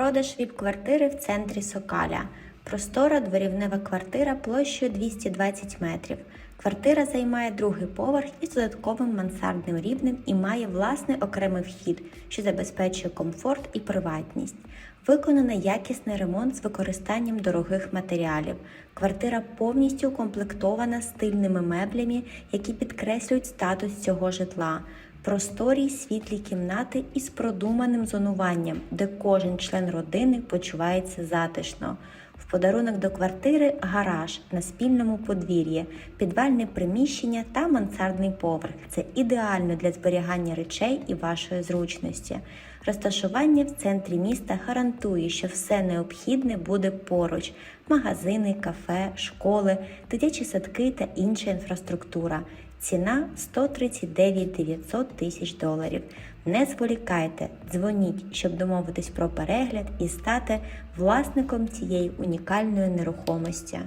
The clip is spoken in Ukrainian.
Продаж віп-квартири в центрі Сокаля. Простора дворівнева квартира площею 220 метрів. Квартира займає другий поверх із додатковим мансардним рівнем і має власний окремий вхід, що забезпечує комфорт і приватність. Виконано якісний ремонт з використанням дорогих матеріалів. Квартира повністю укомплектована стильними меблями, які підкреслюють статус цього житла. Просторі світлі кімнати із продуманим зонуванням, де кожен член родини почувається затишно. Подарунок до квартири гараж на спільному подвір'ї, підвальне приміщення та мансардний поверх. Це ідеально для зберігання речей і вашої зручності. Розташування в центрі міста гарантує, що все необхідне буде поруч: магазини, кафе, школи, дитячі садки та інша інфраструктура. Ціна 139 900 тисяч доларів. Не зволікайте, дзвоніть, щоб домовитись про перегляд і стати власником цієї унікальної нерухомості.